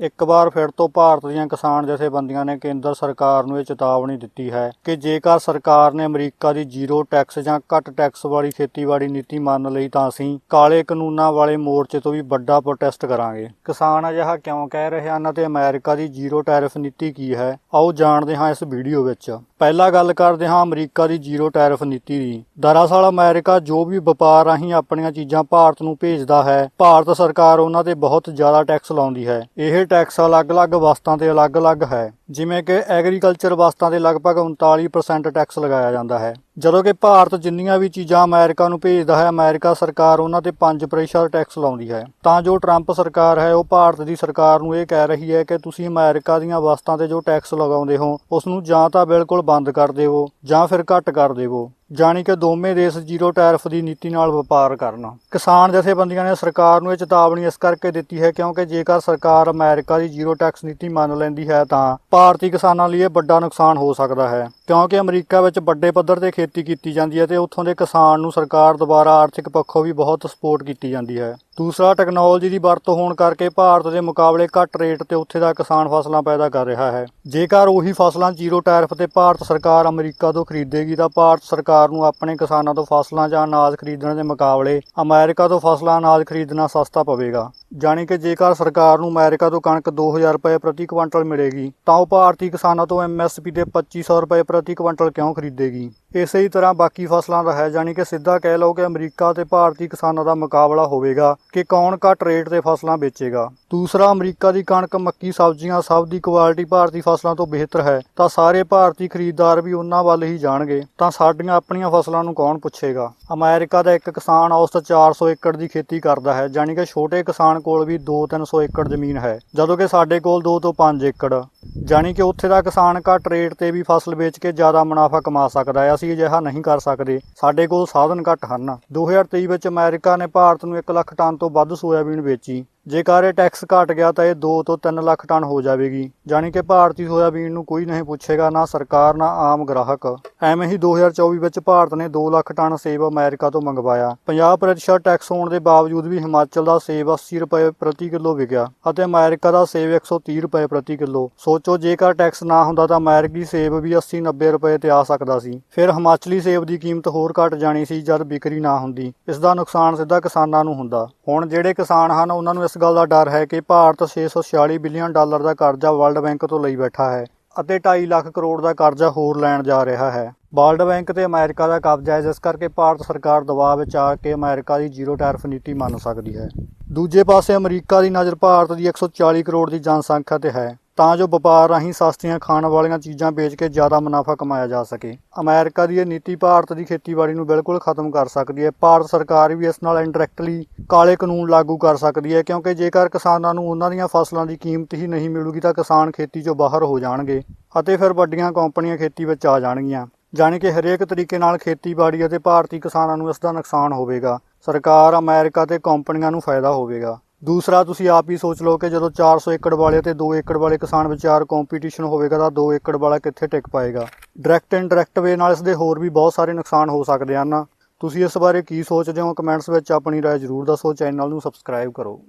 ਇੱਕ ਵਾਰ ਫਿਰ ਤੋਂ ਭਾਰਤ ਦੀਆਂ ਕਿਸਾਨ ਜਥੇਬੰਦੀਆਂ ਨੇ ਕੇਂਦਰ ਸਰਕਾਰ ਨੂੰ ਇਹ ਚੇਤਾਵਨੀ ਦਿੱਤੀ ਹੈ ਕਿ ਜੇਕਰ ਸਰਕਾਰ ਨੇ ਅਮਰੀਕਾ ਦੀ ਜ਼ੀਰੋ ਟੈਕਸ ਜਾਂ ਘੱਟ ਟੈਕਸ ਵਾਲੀ ਖੇਤੀਬਾੜੀ ਨੀਤੀ ਮੰਨ ਲਈ ਤਾਂ ਅਸੀਂ ਕਾਲੇ ਕਾਨੂੰਨਾਂ ਵਾਲੇ ਮੋਰਚੇ ਤੋਂ ਵੀ ਵੱਡਾ ਪ੍ਰੋਟੈਸਟ ਕਰਾਂਗੇ। ਕਿਸਾਨ ਅਜਿਹਾ ਕਿਉਂ ਕਹਿ ਰਹੇ ਹਨ ਅਤੇ ਅਮਰੀਕਾ ਦੀ ਜ਼ੀਰੋ ਟੈਰਿਫ ਨੀਤੀ ਕੀ ਹੈ? ਆਓ ਜਾਣਦੇ ਹਾਂ ਇਸ ਵੀਡੀਓ ਵਿੱਚ। ਪਹਿਲਾ ਗੱਲ ਕਰਦੇ ਹਾਂ ਅਮਰੀਕਾ ਦੀ ਜ਼ੀਰੋ ਟੈਰਿਫ ਨੀਤੀ ਦੀ। ਦਰਅਸਲ ਅਮਰੀਕਾ ਜੋ ਵੀ ਵਪਾਰ ਰਾਹੀਂ ਆਪਣੀਆਂ ਚੀਜ਼ਾਂ ਭਾਰਤ ਨੂੰ ਭੇਜਦਾ ਹੈ, ਭਾਰਤ ਸਰਕਾਰ ਉਹਨਾਂ ਤੇ ਬਹੁਤ ਜ਼ਿਆਦਾ ਟੈਕਸ ਲਾਉਂਦੀ ਹੈ। ਇਹ ਟੈਕਸ ਅਲੱਗ-ਅਲੱਗ ਵਸਤਾਂ ਤੇ ਅਲੱਗ-ਅਲੱਗ ਹੈ। ਜਿਵੇਂ ਕਿ ਐਗਰੀਕਲਚਰ ਵਸਤਾਂ ਤੇ ਲਗਭਗ 39% ਟੈਕਸ ਲਗਾਇਆ ਜਾਂਦਾ ਹੈ। ਜਦੋਂ ਕਿ ਭਾਰਤ ਜਿੰਨੀਆਂ ਵੀ ਚੀਜ਼ਾਂ ਅਮਰੀਕਾ ਨੂੰ ਭੇਜਦਾ ਹੈ, ਅਮਰੀਕਾ ਸਰਕਾਰ ਉਹਨਾਂ ਤੇ 5% ਟੈਕਸ ਲਾਉਂਦੀ ਹੈ। ਤਾਂ ਜੋ ਟਰੰਪ ਸਰਕਾਰ ਹੈ, ਉਹ ਭਾਰਤ ਦੀ ਸਰਕਾਰ ਨੂੰ ਇਹ ਕਹਿ ਰਹੀ ਹੈ ਕਿ ਤੁਸੀਂ ਅਮਰੀਕਾ ਦੀਆਂ ਵਸਤਾਂ ਤੇ ਜੋ ਟੈਕਸ ਲਗਾਉਂਦੇ ਹੋ ਉਸ ਨੂੰ ਜਾਂ ਤਾਂ ਬਿਲਕੁਲ ਬੰਦ ਕਰ ਦੇਵੋ ਜਾਂ ਫਿਰ ਘੱਟ ਕਰ ਦੇਵੋ। ਜਾਣੀ ਕਿ ਦੋਵੇਂ ਦੇਸ਼ ਜ਼ੀਰੋ ਟੈਰਫ ਦੀ ਨੀਤੀ ਨਾਲ ਵਪਾਰ ਕਰਨ। ਕਿਸਾਨ ਜਥੇਬੰਦੀਆਂ ਨੇ ਸਰਕਾਰ ਨੂੰ ਇਹ ਚੇਤਾਵਨੀ ਇਸ ਕਰਕੇ ਦਿੱਤੀ ਹੈ ਕਿਉਂਕਿ ਜੇਕਰ ਸਰਕਾਰ ਅਮਰੀਕਾ ਦੀ ਜ਼ੀਰੋ ਟੈਕਸ ਨੀਤੀ ਮੰਨ ਲੈਂਦੀ ਹੈ ਤਾਂ ਭਾਰਤੀ ਕਿਸਾਨਾਂ ਲਈ ਇਹ ਵੱਡਾ ਨੁਕਸਾਨ ਹੋ ਸਕਦਾ ਹੈ। ਕਿਉਂਕਿ ਅਮਰੀਕਾ ਵਿੱਚ ਵੱਡੇ ਪੱਧਰ ਤੇ ਖੇਤੀ ਕੀਤੀ ਜਾਂਦੀ ਹੈ ਤੇ ਉੱਥੋਂ ਦੇ ਕਿਸਾਨ ਨੂੰ ਸਰਕਾਰ ਦੁਆਰਾ ਆਰਥਿਕ ਪੱਖੋਂ ਵੀ ਬਹੁਤ ਸਪੋਰਟ ਕੀਤੀ ਜਾਂਦੀ ਹੈ। ਦੂਸਰਾ ਟੈਕਨੋਲੋਜੀ ਦੀ ਵਰਤੋਂ ਹੋਣ ਕਰਕੇ ਭਾਰਤ ਦੇ ਮੁਕਾਬਲੇ ਘੱਟ ਰੇਟ ਤੇ ਉੱਥੇ ਦਾ ਕਿਸਾਨ ਫਸਲਾਂ ਪੈਦਾ ਕਰ ਰਿਹਾ ਹੈ। ਜੇਕਰ ਉਹੀ ਫਸਲਾਂ ਜ਼ੀਰੋ ਟੈਰਿਫ ਤੇ ਭਾਰਤ ਸਰਕਾਰ ਅਮਰੀਕਾ ਤੋਂ ਖਰੀਦੇਗੀ, ਤਾਂ ਭਾਰਤ ਸਰਕਾਰ ਨੂੰ ਆਪਣੇ ਕਿਸਾਨਾਂ ਤੋਂ ਫਸਲਾਂ ਜਾਂ ਅਨਾਜ ਖਰੀਦਣ ਦੇ ਮੁਕਾਬਲੇ ਅਮਰੀਕਾ ਤੋਂ ਫਸਲਾਂ, ਅਨਾਜ ਖਰੀਦਣਾ ਸਸਤਾ ਪਵੇਗਾ। ਜਾਣੀ ਕਿ ਜੇਕਰ ਸਰਕਾਰ ਨੂੰ ਅਮਰੀਕਾ ਤੋਂ ਕਣਕ 2000 ਰੁਪਏ ਪ੍ਰਤੀ ਕੁਇੰਟਲ ਮਿਲੇਗੀ, ਤਾਂ ਉਹ ਭਾਰਤੀ ਕਿਸਾਨਾਂ ਤੋਂ ਐਮਐਸਪੀ ਤੇ 2500 ਰੁਪਏ ਪ੍ਰਤੀ ਕੁਇੰਟਲ ਕਿਉਂ ਖਰੀਦੇਗੀ? ਇਸੇ ਹੀ ਤਰ੍ਹਾਂ ਬਾਕੀ ਫਸਲਾਂ ਦਾ ਹੈ, ਜਾਣੀ ਕਿ ਸਿੱਧਾ ਕਹਿ ਲਓ ਕਿ ਅਮਰੀਕਾ ਤੇ ਭਾਰਤੀ ਕਿਸਾਨਾਂ ਦਾ ਮੁਕਾਬਲਾ ਹੋਵੇਗਾ। ਕਿ ਕੌਣ ਘੱਟ ਰੇਟ ਤੇ ਫਸਲਾਂ ਵੇਚੇਗਾ। ਦੂਸਰਾ, ਅਮਰੀਕਾ ਦੀ ਕਣਕ, ਮੱਕੀ, ਸਬਜ਼ੀਆਂ ਸਭ ਦੀ ਕੁਆਲਿਟੀ ਭਾਰਤੀ ਫਸਲਾਂ ਤੋਂ ਬਿਹਤਰ ਹੈ। ਤਾਂ ਸਾਰੇ ਭਾਰਤੀ ਖਰੀਦਦਾਰ ਵੀ ਉਹਨਾਂ ਵੱਲ ਹੀ ਜਾਣਗੇ। ਤਾਂ ਸਾਡੀਆਂ ਆਪਣੀਆਂ ਫਸਲਾਂ ਨੂੰ ਕੌਣ ਪੁੱਛੇਗਾ? ਅਮਰੀਕਾ ਦਾ ਇੱਕ ਕਿਸਾਨ ਔਸਤ 400 ਏਕੜ ਦੀ ਖੇਤੀ ਕਰਦਾ ਹੈ, ਜਾਣੀ ਕਿ ਛੋਟੇ ਕਿਸਾਨ ਕੋਲ ਵੀ 2-300 ਏਕੜ ਜ਼ਮੀਨ ਹੈ, ਜਦੋਂ ਕਿ ਸਾਡੇ ਕੋਲ 2 ਤੋਂ 5 ਏਕੜ। ਜਾਣੀ ਕਿ ਉੱਥੇ ਦਾ ਕਿਸਾਨ ਘੱਟ ਰੇਟ ਤੇ ਵੀ ਫਸਲ ਵੇਚ ਕੇ ਜ਼ਿਆਦਾ ਮੁਨਾਫਾ ਕਮਾ ਸਕਦਾ ਹੈ, ਅਸੀਂ ਅਜਿਹਾ ਨਹੀਂ ਕਰ ਸਕਦੇ। ਸਾਡੇ ਕੋਲ ਸਾਧਨ ਘੱਟ ਹਨ। 2023 ਵਿੱਚ ਅਮਰੀਕਾ ਨੇ ਭਾਰਤ ਨੂੰ 1 ਲੱਖ ਟਨ ਤੋਂ ਵੱਧ ਸੋਇਆਬੀਨ ਵੇਚੀ। ਜੇਕਰ ਇਹ ਟੈਕਸ ਘਟ ਗਿਆ ਤਾਂ ਇਹ 2 ਤੋਂ 3 ਲੱਖ ਟਨ ਹੋ ਜਾਵੇਗੀ। ਜਾਣੀ ਕਿ ਭਾਰਤੀ ਸੋਇਆਬੀਨ ਨੂੰ ਕੋਈ ਨਹੀਂ ਪੁੱਛੇਗਾ, ਨਾ ਸਰਕਾਰ, ਨਾ ਆਮ ਗ੍ਰਾਹਕ। ਐਵੇਂ ਹੀ 2024 ਵਿੱਚ ਭਾਰਤ ਨੇ 2 ਲੱਖ ਟਨ ਸੇਬ ਅਮਰੀਕਾ ਤੋਂ ਮੰਗਵਾਇਆ। 50% ਟੈਕਸ ਹੋਣ ਦੇ ਬਾਵਜੂਦ ਵੀ ਹਿਮਾਚਲ ਦਾ ਸੇਬ 80 ਰੁਪਏ ਪ੍ਰਤੀ ਕਿਲੋ ਵਿਕਿਆ ਅਤੇ ਅਮਰੀਕਾ ਦਾ ਸੇਬ 130 ਰੁਪਏ ਪ੍ਰਤੀ ਕਿਲੋ। ਸੋਚੋ, ਜੇਕਰ ਟੈਕਸ ਨਾ ਹੁੰਦਾ ਤਾਂ ਅਮਰੀਕੀ ਸੇਬ ਵੀ 80 90 ਰੁਪਏ ਤੇ ਆ ਸਕਦਾ ਸੀ। ਫਿਰ ਹਿਮਾਚਲੀ ਸੇਬ ਦੀ ਕੀਮਤ ਹੋਰ ਘਟ ਜਾਣੀ ਸੀ ਜਦ ਵਿਕਰੀ ਨਾ ਹੁੰਦੀ। ਇਸ ਦਾ ਨੁਕਸਾਨ ਸਿੱਧਾ ਕਿਸਾਨਾਂ ਨੂੰ ਹੁੰਦਾ। ਹੁਣ ਜਿਹੜੇ ਕਿਸਾਨ ਹਨ, ਉਹਨਾਂ ਨੂੰ ਇਸ ਗੱਲ ਦਾ ਡਰ ਹੈ ਕਿ ਭਾਰਤ 646 ਬਿਲੀਅਨ ਡਾਲਰ ਦਾ ਕਰਜ਼ਾ ਵਰਲਡ ਬੈਂਕ ਤੋਂ ਲਈ ਬੈਠਾ ਹੈ ਅਤੇ 2.5 ਲੱਖ ਕਰੋੜ ਦਾ ਕਰਜ਼ਾ ਹੋਰ ਲੈਣ ਜਾ ਰਿਹਾ ਹੈ। ਵਰਲਡ ਬੈਂਕ ਤੇ ਅਮਰੀਕਾ ਦਾ ਕਬਜ਼ਾ ਹੈ, ਜਿਸ ਕਰਕੇ ਭਾਰਤ ਸਰਕਾਰ ਦਬਾਅ ਵਿੱਚ ਆ ਕੇ ਅਮਰੀਕਾ ਦੀ ਜ਼ੀਰੋ ਟੈਰਿਫ ਨੀਤੀ ਮੰਨ ਸਕਦੀ ਹੈ। ਦੂਜੇ ਪਾਸੇ ਅਮਰੀਕਾ ਦੀ ਨਜ਼ਰ ਭਾਰਤ ਦੀ 140 ਕਰੋੜ ਦੀ ਜਨਸੰਖਿਆ ਤੇ ਹੈ। ਤਾਂ ਜੋ ਵਪਾਰ ਰਾਹੀਂ ਸਸਤੀਆਂ ਖਾਣ ਵਾਲੀਆਂ ਚੀਜ਼ਾਂ ਵੇਚ ਕੇ ਜ਼ਿਆਦਾ ਮੁਨਾਫਾ ਕਮਾਇਆ ਜਾ ਸਕੇ। ਅਮਰੀਕਾ ਦੀ ਇਹ ਨੀਤੀ ਭਾਰਤ ਦੀ ਖੇਤੀਬਾੜੀ ਨੂੰ ਬਿਲਕੁਲ ਖਤਮ ਕਰ ਸਕਦੀ ਹੈ। ਭਾਰਤ ਸਰਕਾਰ ਵੀ ਇਸ ਨਾਲ ਇਨਡਾਇਰੈਕਟਲੀ ਕਾਲੇ ਕਾਨੂੰਨ ਲਾਗੂ ਕਰ ਸਕਦੀ ਹੈ, ਕਿਉਂਕਿ ਜੇਕਰ ਕਿਸਾਨਾਂ ਨੂੰ ਉਹਨਾਂ ਦੀਆਂ ਫਸਲਾਂ ਦੀ ਕੀਮਤ ਹੀ ਨਹੀਂ ਮਿਲੂਗੀ ਤਾਂ ਕਿਸਾਨ ਖੇਤੀ 'ਚੋਂ ਬਾਹਰ ਹੋ ਜਾਣਗੇ ਅਤੇ ਫਿਰ ਵੱਡੀਆਂ ਕੰਪਨੀਆਂ ਖੇਤੀ ਵਿੱਚ ਆ ਜਾਣਗੀਆਂ। ਜਾਣੀ ਕਿ ਹਰੇਕ ਤਰੀਕੇ ਨਾਲ ਖੇਤੀਬਾੜੀ ਅਤੇ ਭਾਰਤੀ ਕਿਸਾਨਾਂ ਨੂੰ ਇਸ ਦਾ ਨੁਕਸਾਨ ਹੋਵੇਗਾ। ਸਰਕਾਰ ਅਮਰੀਕਾ ਤੇ ਕੰਪਨੀਆਂ ਨੂੰ ਫਾਇਦਾ ਹੋਵੇਗਾ। ਦੂਸਰਾ ਤੁਸੀਂ ਆਪ ਹੀ ਸੋਚ ਲਓ ਕਿ ਜਦੋਂ 400 ਏਕੜ ਵਾਲੇ ਤੇ 2 ਏਕੜ ਵਾਲੇ ਕਿਸਾਨ ਵਿਚਾਰ ਕੰਪੀਟੀਸ਼ਨ ਹੋਵੇਗਾ ਤਾਂ 2 ਏਕੜ ਵਾਲਾ ਕਿੱਥੇ ਟਿਕ ਪਾਏਗਾ ਡਾਇਰੈਕਟ ਇਨਡਾਇਰੈਕਟ ਵੇ ਨਾਲ ਇਸ ਦੇ ਹੋਰ ਵੀ ਬਹੁਤ ਸਾਰੇ ਨੁਕਸਾਨ ਹੋ ਸਕਦੇ ਹਨ ਤੁਸੀਂ ਇਸ ਬਾਰੇ ਕੀ ਸੋਚਦੇ ਹੋ ਕਮੈਂਟਸ ਵਿੱਚ ਆਪਣੀ رائے ਜ਼ਰੂਰ ਦੱਸੋ ਚੈਨਲ ਨੂੰ ਸਬਸਕ੍ਰਾਈਬ ਕਰੋ